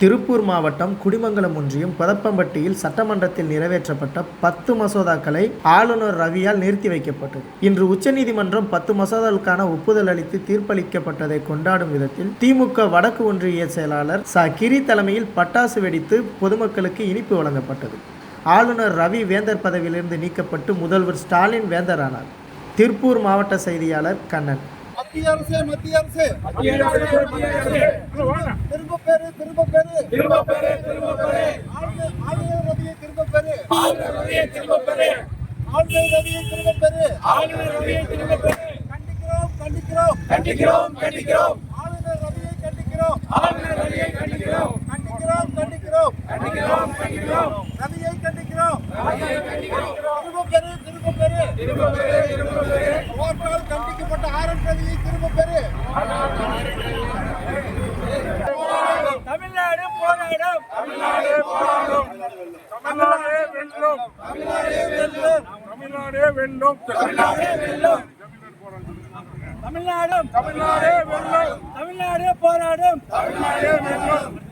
திருப்பூர் மாவட்டம் குடிமங்கலம் ஒன்றியம் பதப்பம்பட்டியில் சட்டமன்றத்தில் நிறைவேற்றப்பட்ட பத்து மசோதாக்களை ஆளுநர் ரவியால் நிறுத்தி வைக்கப்பட்டது. இன்று உச்சநீதிமன்றம் பத்து மசோதாக்களுக்கான ஒப்புதல் அளித்து தீர்ப்பளிக்கப்பட்டதை கொண்டாடும் விதத்தில் திமுக வடக்கு ஒன்றிய செயலாளர் ச. கிரி தலைமையில் பட்டாசு வெடித்து பொதுமக்களுக்கு இனிப்பு வழங்கப்பட்டது. ஆளுநர் ரவி வேந்தர் பதவியிலிருந்து நீக்கப்பட்டு முதல்வர் ஸ்டாலின் வேந்தரானார். திருப்பூர் மாவட்ட செய்தியாளர் கண்ணன். மத்திய அரசு மத்திய அரசு. திரும்ப பெறு திரும்ப பெறு திரும்ப பெறு திரும்ப பெறு ஆளுநர் ரவியை திரும்ப பெறு ஆளுநர் ரவியை திரும்ப பெறு ஆளுநர் ரவியை திரும்ப பெறு ஆளுநர் ரவியை திரும்ப பெறு கண்டிக்கிறோம் கண்டிக்கிறோம். கண்டிக்கிறோம் கண்டிக்கிறோம். ஆளுநர் ரவியை கண்டிக்கிறோம். ஆளுநர் ரவியை கண்டிக்கிறோம். கண்டிக்கிறோம் கண்டிக்கிறோம். கண்டிக்கிறோம் கண்டிக்கிறோம். ரவியை கண்டிக்கிறோம். ரவியை கண்டிக்கிறோம். திரும்ப பெறு திரும்ப பெறு திரும்ப பெறு திரும்ப பெறு கோர்ட்டால் கண்டிக்கப்பட்ட ஆரன் ரவியை திரும்ப பெறு. தமிழ்நாடு போராடும். தமிழ்நாடு போராடும். தமிழ்நாடு வெல்லும். தமிழ்நாடு வெல்லும். தமிழ்நாடு வெல்லும். தமிழ்நாடு வெல்லும். தமிழ்நாடு தமிழ்நாடு வெல்லும். தமிழ்நாடு போராடும். தமிழ்நாடு வெல்லும்.